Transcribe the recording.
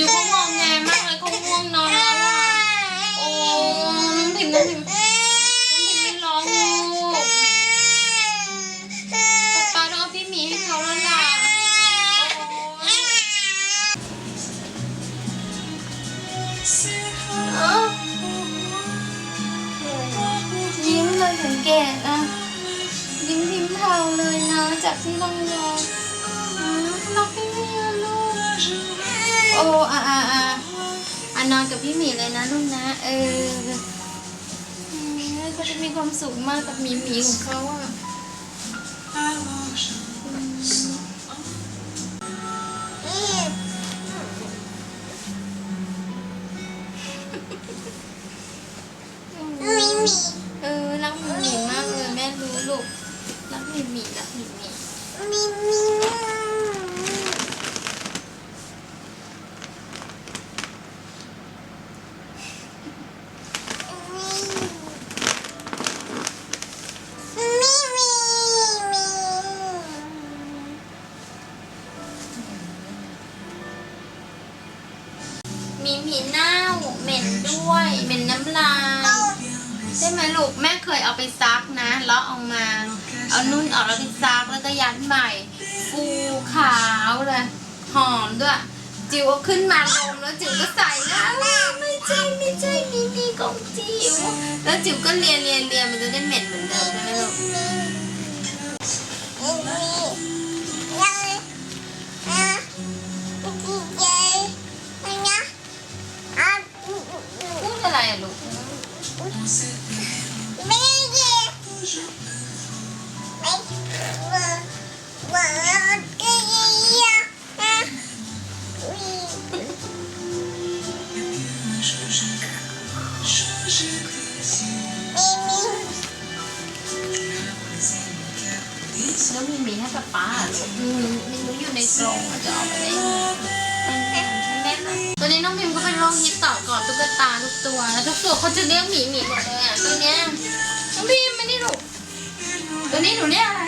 จิ๋วเขางองแงมากเลยเขาง่วงนอนแล้วอะโอ้น้องพิมพ์น้องพิมพ์น้องพิมพ์ไม่ร้องลูกป๊าป๊าต้องเอาพี่หมีให้เขาแล้วล่ะโอ้ยเอ้ายิ้มเลยสังเกตอะยิ้มพิมพ์เทาเลยนะ จากที่ต้องยอมอืมรักพี่หมีอะลูก นอนกับพี่หมีเลยนะลูกนะ เอออืมเขาจะมีความสุขมากกับหมีหมีของเขาอะเออรักหมีหมีมากเลยแม่รู้ลูกรักหมีหมีรักหมีหมี มีหมีเน่าเหม็นด้วยเหม็นน้ำลายใช่ไหมลูกแม่เคยเอาไปซักนะเลาะออกมา เอานุ่นออกแล้วไปซักแล้วก็ยัดใหม่ฟูขาวเลยหอมด้วย จิ๋วขึ้นมาดมแล้วจิ๋วก็ใส่น้าไม่ใช่ไม่ใช่มีมีของจิ๋วแล้วจิ๋วก็เลียเลียเลียมันจะได้เหม็นเหมือน พูดอะไรอะลูกแล้วมีมีให้ป๊าป๊าเหรออืมมันรู้อยู่ในกรงอะจะออกไปได้ยังไงตอนนี้น้องพิมก็เป็นโรคฮิตต่อกอดตุ๊ กตาทุกตัวแล้วทุกตัวเขาจะเรียกหมีหมีหมดเลยอะตัวเนี้ยน้องพิมไม่ได้หนูตัวนี้หนูเรียกอะไรลูก